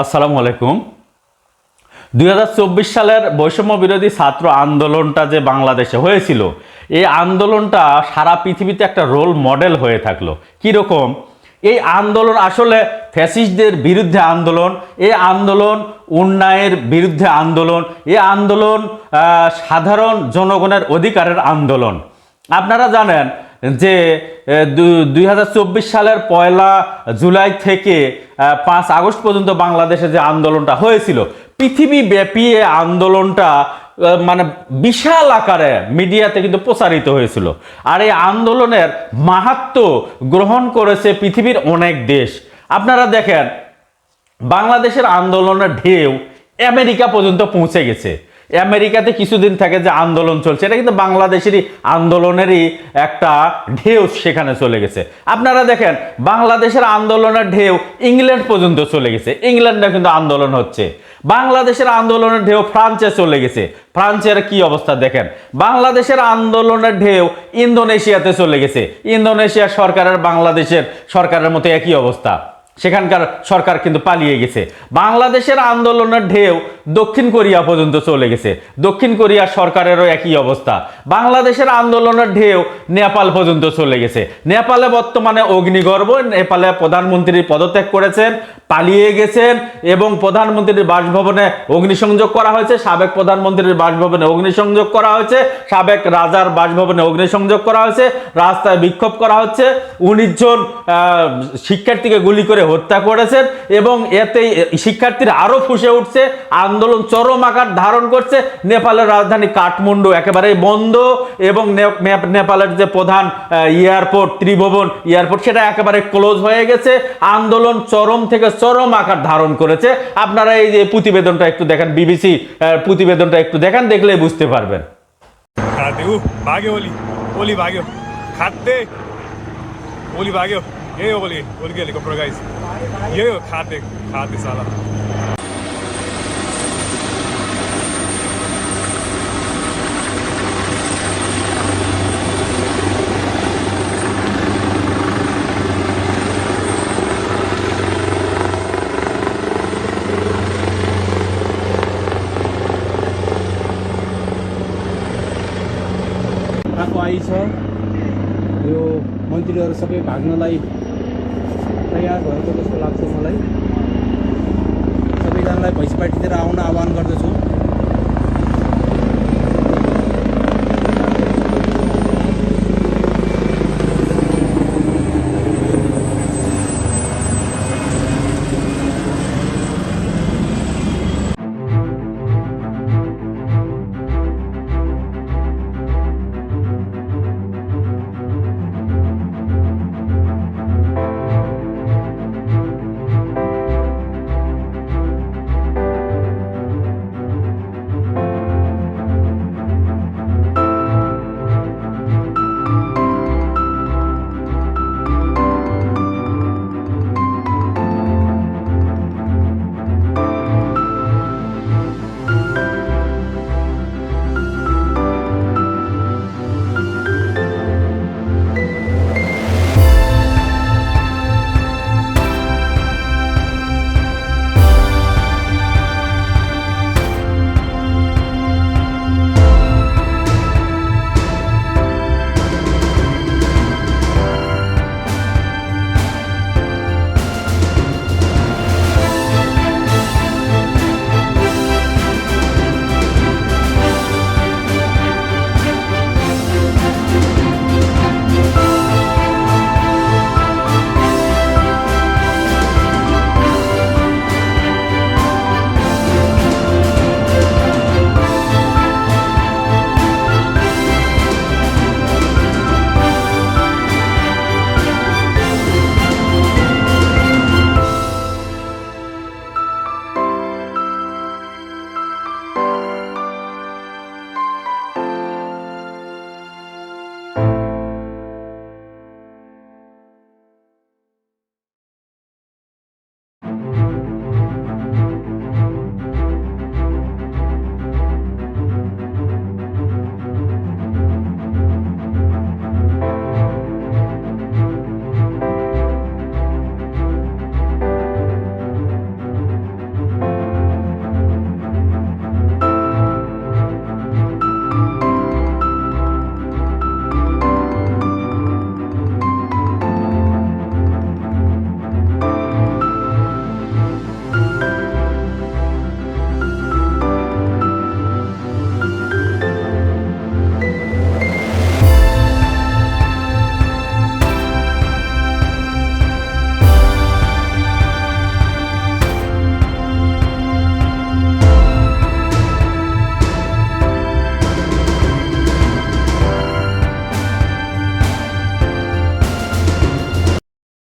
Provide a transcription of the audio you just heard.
আসসালামু আলাইকুম। দুই হাজার চব্বিশ সালের বৈষম্য বিরোধী ছাত্র আন্দোলনটা যে বাংলাদেশে হয়েছিল, এই আন্দোলনটা সারা পৃথিবীতে একটা রোল মডেল হয়ে থাকল। কীরকম এই আন্দোলন আসলে ফ্যাসিস্টদের বিরুদ্ধে আন্দোলন, এই আন্দোলন উন্নয়নের বিরুদ্ধে আন্দোলন, এই আন্দোলন সাধারণ জনগণের অধিকারের আন্দোলন। আপনারা জানেন যে দুই হাজার চব্বিশ সালের পয়লা জুলাই থেকে পাঁচ আগস্ট পর্যন্ত বাংলাদেশে যে আন্দোলনটা হয়েছিল পৃথিবীব্যাপী এই আন্দোলনটা মানে বিশাল আকারে মিডিয়াতে কিন্তু প্রচারিত হয়েছিল। আর এই আন্দোলনের মাহাত্ম গ্রহণ করেছে পৃথিবীর অনেক দেশ। আপনারা দেখেন, বাংলাদেশের আন্দোলনের ঢেউ আমেরিকা পর্যন্ত পৌঁছে গেছে। আমেরিকাতে কিছুদিন থেকে যে আন্দোলন চলছে, এটা কিন্তু বাংলাদেশেরই আন্দোলনেরই একটা ঢেউ সেখানে চলে গেছে। আপনারা দেখেন, বাংলাদেশের আন্দোলনের ঢেউ ইংল্যান্ড পর্যন্ত চলে গেছে। ইংল্যান্ডে কিন্তু আন্দোলন হচ্ছে। বাংলাদেশের আন্দোলনের ঢেউ ফ্রান্সে চলে গেছে। ফ্রান্সের কি অবস্থা দেখেন? বাংলাদেশের আন্দোলনের ঢেউ ইন্দোনেশিয়াতে চলে গেছে। ইন্দোনেশিয়া সরকারের, বাংলাদেশের সরকারের মতো একই অবস্থা। সেখানকার সরকার কিন্তু পালিয়ে গেছে। বাংলাদেশের আন্দোলনের ঢেউ দক্ষিণ কোরিয়া পর্যন্ত চলে গেছে। দক্ষিণ কোরিয়া সরকারেরও একই অবস্থা। বাংলাদেশের আন্দোলনের ঢেউ নেপাল পর্যন্ত চলে গেছে। নেপালে বর্তমানে অগ্নিগর্ভ নেপালে প্রধানমন্ত্রী পদত্যাগ করেছেন পালিয়ে গেছেন এবং প্রধানমন্ত্রীর বাসভবনে অগ্নিসংযোগ করা হয়েছে সাবেক প্রধানমন্ত্রীর বাসভবনে অগ্নিসংযোগ করা হয়েছে সাবেক রাজার বাসভবনে অগ্নিসংযোগ করা হয়েছে রাস্তায় বিক্ষোভ করা হচ্ছে উনিশ জন আহ, শিক্ষার্থীকে গুলি করে হত্যা করেছেন এবং এতে শিক্ষার্থীরা আরও ফুসে উঠছে, আন্দোলন চরম আকার ধারণ করছে। নেপালের রাজধানী কাঠমান্ডু একেবারে বন্ধ এবং নেপালের যে প্রধান এয়ারপোর্ট, ত্রিভুবন এয়ারপোর্ট, সেটা একেবারে ক্লোজ হয়ে গেছে। আন্দোলন চরম থেকে চরম আকার ধারণ করেছে। আপনারা এই যে প্রতিবেদনটা একটু দেখেন, বিবিসি প্রতিবেদনটা একটু দেখেন, দেখলে বুঝতে পারবেন। ভাগে বলি বলি ভাগেও খাদ্যে, বলি ভাগেও यही हो ओली गेली कपडा गाइस यही हो खाते खाते साला आइ छ यो मन्त्रीहरू सबै भाग्नलाई तयार भएको जस्तो लाग्छ मलाई। सबैजनालाई भैँस पार्टीतिर आउन आह्वान गर्दछु।